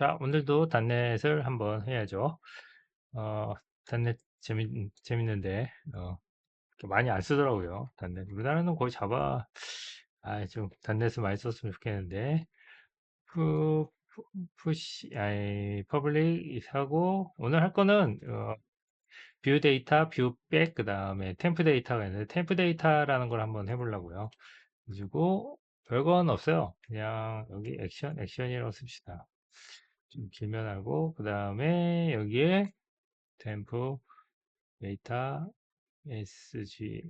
자, 오늘도 단넷을 한번 해야죠. 어, 단넷 재밌, 재밌는데, 어, 많이 안 쓰더라고요. 단넷. 우리나라는 거의 자바, 아, 좀, 단넷을 많이 썼으면 좋겠는데, 푸, 푸, 푸시, 아이, 퍼블릭 하고, 오늘 할 거는, 어, 뷰 데이터, 뷰 백, 그 다음에 템프 데이터가 있는데, 템프 데이터라는 걸 한번 해보려고요. 그리고, 별건 없어요. 그냥, 여기 액션, 액션이라고 씁시다. 좀 길면 하고 그 다음에 여기에 템프 데이터 메시지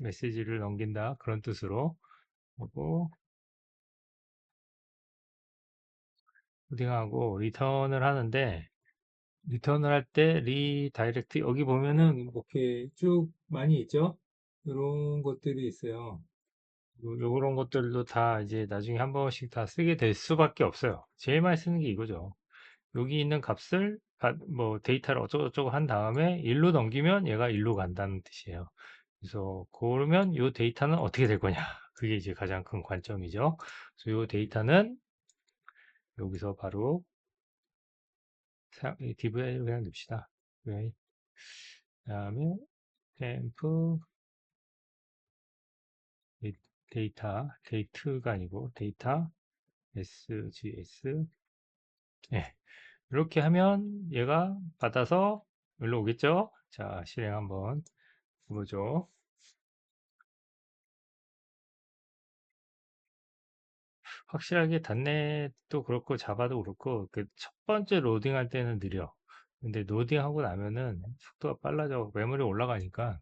메시지를 넘긴다. 그런 뜻으로 하고 코딩하고 리턴을 하는데 리턴을 할 때 리다이렉트 여기 보면은 이렇게 쭉 많이 있죠? 이런 것들이 있어요 요- 요런 것들도 다 이제 나중에 한 번씩 다 쓰게 될 수밖에 없어요 제일 많이 쓰는 게 이거죠 여기 있는 값을 가- 뭐 데이터를 어쩌고저쩌고 한 다음에 일로 넘기면 얘가 일로 간다는 뜻이에요. 그래서 그러면 이 데이터는 어떻게 될 거냐? 그게 이제 가장 큰 관점이죠. 그래서 이 데이터는 여기서 바로 DVI로 그냥 넣읍시다. DVI. 그다음에 템프 데이터 데이트가 아니고 데이터 SGS 예. 이렇게 하면 얘가 받아서 여기로 오겠죠? 자, 실행 한번 해보죠. 확실하게 단넷도 그렇고 자바도 그렇고 그 첫 번째 로딩할 때는 느려. 근데 로딩하고 나면은 속도가 빨라져. 메모리 올라가니까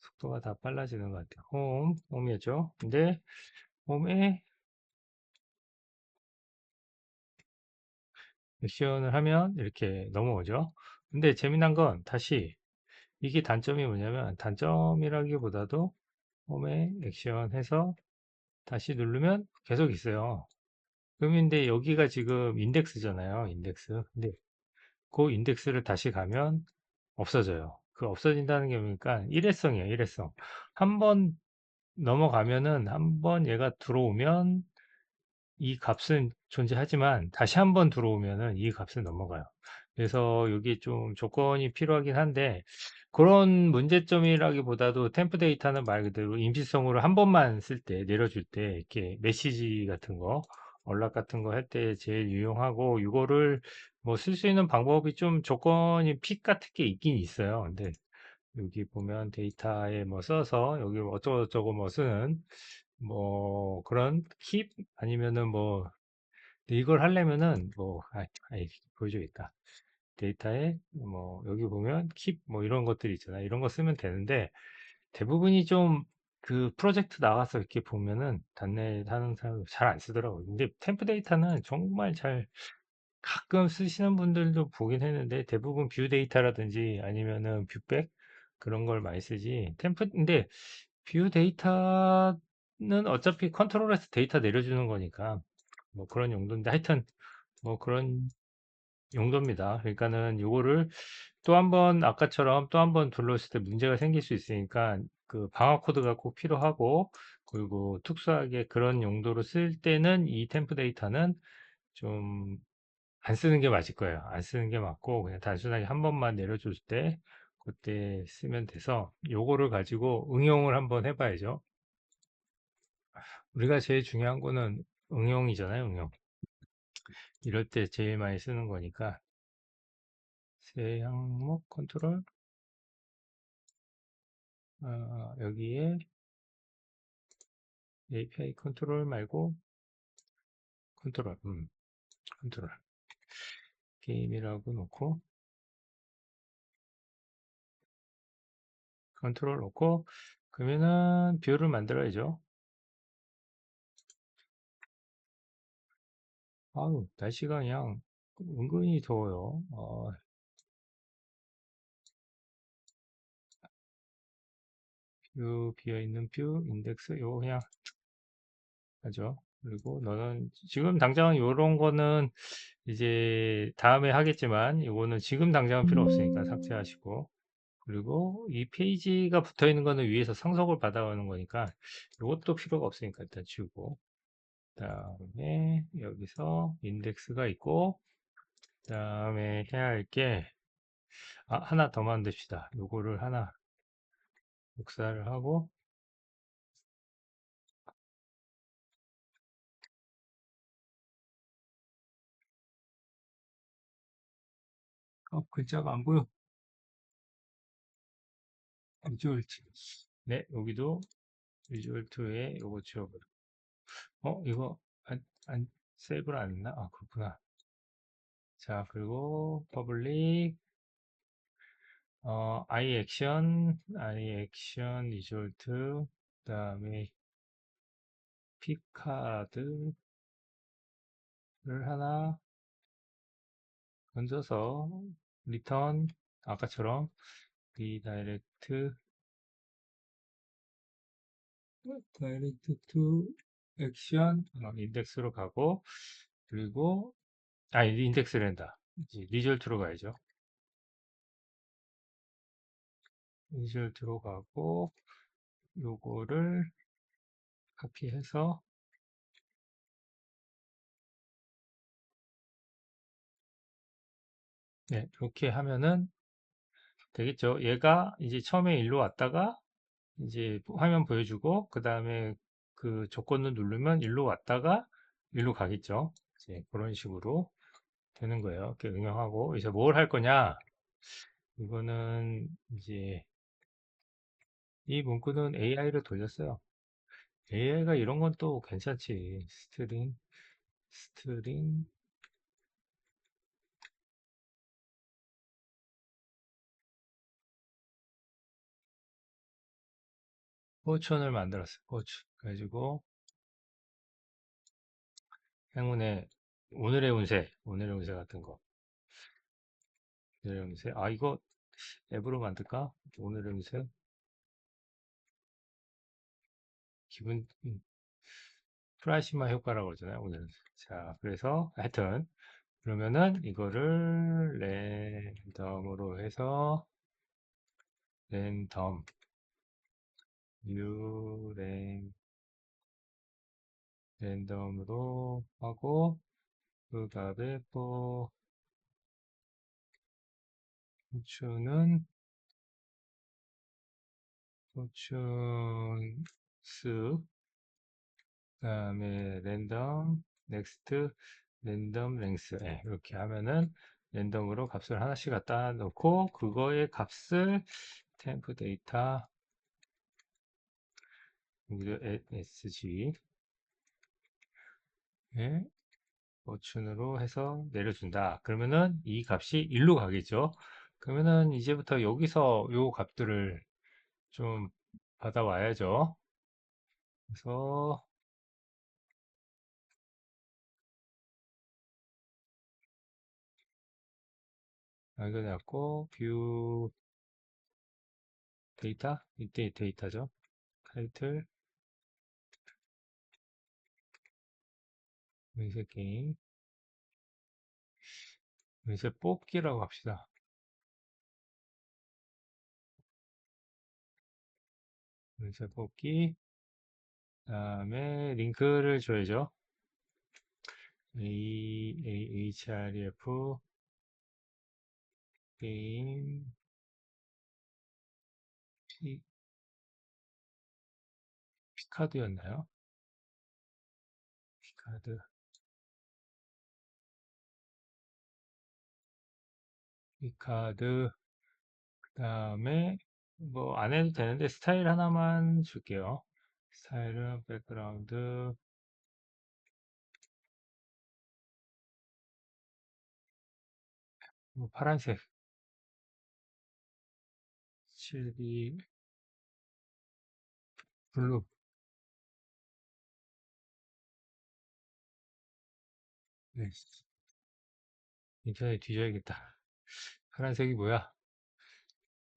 속도가 다 빨라지는 것 같아요. 홈, 홈이었죠. 근데 홈에 액션을 하면 이렇게 넘어오죠. 근데 재미난 건 다시 이게 단점이 뭐냐면 단점이라기보다도 홈에 액션 해서 다시 누르면 계속 있어요. 그런데 여기가 지금 인덱스잖아요. 인덱스. 근데 그 인덱스를 다시 가면 없어져요. 그 없어진다는 게 뭡니까? 일회성이에요, 일회성. 한번 넘어가면은, 한번 얘가 들어오면 이 값은 존재하지만 다시 한번 들어오면은 이 값은 넘어가요. 그래서 여기 좀 조건이 필요하긴 한데 그런 문제점이라기보다도 템프 데이터는 말 그대로 임시성으로 한 번만 쓸 때 내려줄 때 이렇게 메시지 같은 거 연락 같은 거 할 때 제일 유용하고 이거를 뭐 쓸 수 있는 방법이 좀 조건이 픽 같은 게 있긴 있어요. 근데 여기 보면 데이터에 뭐 써서 여기 뭐 어쩌고저쩌고 뭐 쓰는 뭐 그런 킵 아니면은 뭐 이걸 하려면은 뭐 아, 아이 보여줘야겠다. 데이터에 뭐 여기 보면 킵 뭐 이런 것들이 있잖아요. 이런 거 쓰면 되는데 대부분이 좀 그 프로젝트 나가서 이렇게 보면은 단넷 하는 사람 잘 안 쓰더라고요. 근데 템프 데이터는 정말 잘 가끔 쓰시는 분들도 보긴 했는데 대부분 뷰 데이터라든지 아니면은 뷰백 그런 걸 많이 쓰지. 템프 근데 뷰 데이터는 어차피 컨트롤에서 데이터 내려주는 거니까 뭐 그런 용도인데 하여튼 뭐 그런 용도입니다. 그러니까는 요거를 또 한번 아까처럼 또 한번 둘렀을 때 문제가 생길 수 있으니까 그 방어 코드가 꼭 필요하고 그리고 특수하게 그런 용도로 쓸 때는 이 템프 데이터는 좀 안 쓰는 게 맞을 거예요. 안 쓰는 게 맞고 그냥 단순하게 한 번만 내려줄 때 그때 쓰면 돼서 요거를 가지고 응용을 한번 해봐야죠. 우리가 제일 중요한 거는 응용이잖아요, 응용. 이럴 때 제일 많이 쓰는 거니까 새 항목 컨트롤 어, 여기에 API 컨트롤 말고 컨트롤 음, 컨트롤 게임이라고 놓고 컨트롤 놓고 그러면은 뷰를 만들어야죠. 아우 날씨가 그냥 은근히 더워요. 어, 뷰 비어있는 뷰 인덱스 요거 그냥 하죠 그리고 너는 지금 당장 요런 거는 이제 다음에 하겠지만 이거는 지금 당장은 필요 없으니까 삭제하시고. 그리고 이 페이지가 붙어 있는 거는 위에서 상속을 받아오는 거니까 이것도 필요가 없으니까 일단 지우고. 그 다음에 여기서 인덱스가 있고 다음에 해야 할 게, 아, 하나 더 만듭시다. 요거를 하나 복사를 하고, 어, 글자가 안 보여. 비주얼 2. 네, 여기도 비주얼 2에 요거 지워버려. 어, 이거 안, 안, 세이브를 안 했나? 아, 그렇구나. 자, 그리고 퍼블릭, 어, i 액션, i 액션 비주얼 2, 그 다음에 피카드를 하나 얹어서 리턴 아까처럼 리다이렉트 다이렉트 투 액션 인덱스로 가고 그리고 아 인덱스를 한다. 리절트로 가야죠. 리절트로 가고 요거를 카피해서 네 이렇게 하면은 되겠죠. 얘가 이제 처음에 일로 왔다가 이제 화면 보여주고 그 다음에 그 조건을 누르면 일로 왔다가 일로 가겠죠. 이제 그런 식으로 되는 거예요. 이렇게 응용하고 이제 뭘 할 거냐? 이거는 이제 이 문구는 AI를 돌렸어요. AI가 이런 건 또 괜찮지. 스트링 스트링 포춘을 만들었어요 포춘 그래가지고 행운의 오늘의 운세 오늘의 운세 같은 거. 오늘의 운세. 아 이거 앱으로 만들까? 오늘의 운세? 기분 음, 프라시마 효과라고 그러잖아요 오늘 자 그래서 하여튼 그러면은 이거를 랜덤으로 해서 랜덤 뉴랜 랜덤으로 하고 그 다음에 또 포춘은 포춘스 그 다음에 랜덤 넥스트 랜덤 랭스. 네, 이렇게 하면은 랜덤으로 값을 하나씩 갖다 놓고 그거의 값을 템프 데이터 여기도 sg 예, 포춘으로 해서 내려준다. 그러면은 이 값이 1로 가겠죠. 그러면은 이제부터 여기서 요 값들을 좀 받아와야죠. 그래서 잡고 뷰 데이터 이때 데이터죠. 타이틀 의세 게임 의세 뽑기라고 합시다. 의세 뽑기 다음에 링크를 줘야죠. A, A, href 게임 P, 피카드였나요? 피카드 피카드 그 다음에 뭐 안 해도 되는데 스타일 하나만 줄게요. 스타일은 백그라운드 뭐 파란색 7비 블루 네. 인터넷 뒤져야겠다. 파란색이 뭐야?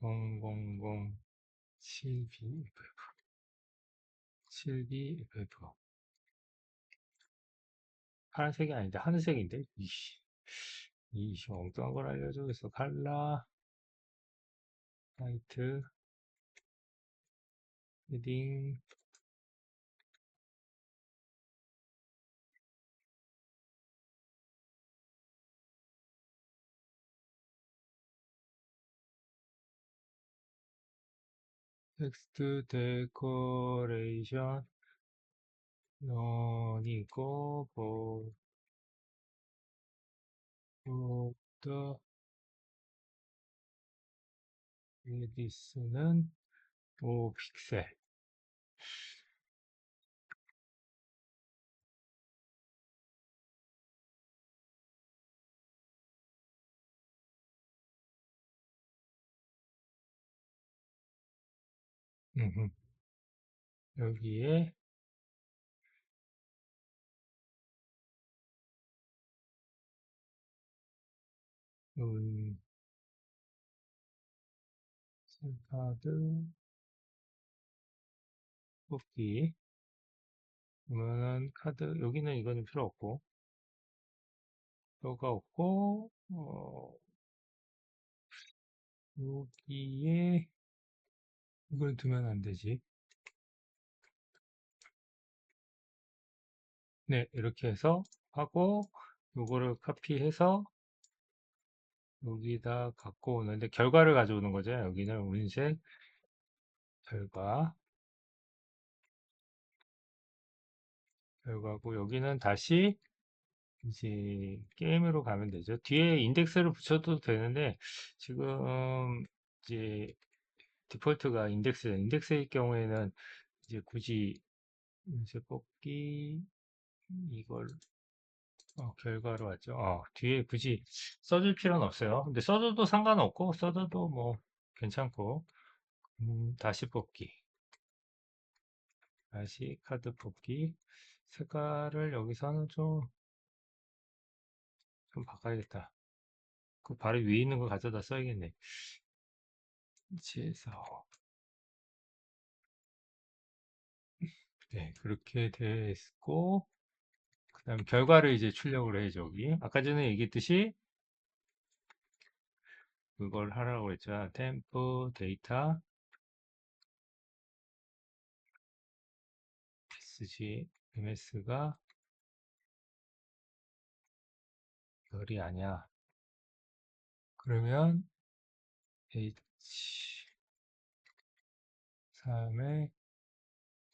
000 7BFF 7BFF 파란색이 아닌데 하늘색인데? 이씨. 이씨 엉뚱한 걸 알려줘 그래서 칼라. 화이트. 헤딩 텍스트 데코레이션 넌이고 보더 레디스는 5픽셀 음흠. 여기에 음, 카드. 뽑기. 그러면은 카드. 여기는 이거는 필요 없고. 필요가 없고 어, 여기에 이걸 두면 안 되지. 네 이렇게 해서 하고 요거를 카피해서 여기다 갖고 오는데 결과를 가져오는 거죠. 여기는 운색 결과. 결과고 여기는 다시 이제 게임으로 가면 되죠. 뒤에 인덱스를 붙여도 되는데 지금 이제 디폴트가 인덱스, 인덱스일 경우에는 이제 굳이 이제 뽑기 이걸 어, 결과로 왔죠. 어, 뒤에 굳이 써줄 필요는 없어요. 근데 써줘도 상관없고 써줘도 뭐 괜찮고 음, 다시 뽑기 다시 카드 뽑기 색깔을 여기서는 좀, 좀 바꿔야겠다. 그 바로 위에 있는 거 가져다 써야겠네. 지에서. 네, 그렇게 됐고 그 다음 결과를 이제 출력을 해야죠 여기. 아까 전에 얘기했듯이 그걸 하라고 했죠. 템포 데이터 SG MS가 열이 아니야. 그러면 H 3의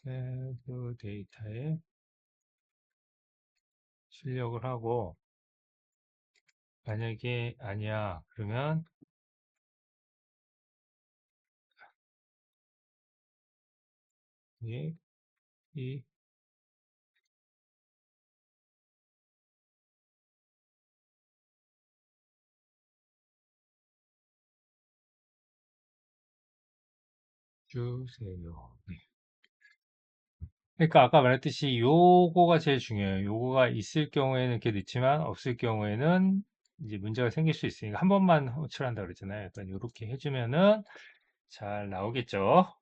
템포 데이터에 출력을 하고 만약에 아니야 그러면 이, 이 주세요. 네. 그러니까 아까 말했듯이 요거가 제일 중요해요. 요거가 있을 경우에는 이렇게 넣지만 없을 경우에는 이제 문제가 생길 수 있으니까 한 번만 호출한다 그랬잖아요. 약간 이렇게 해주면은 잘 나오겠죠.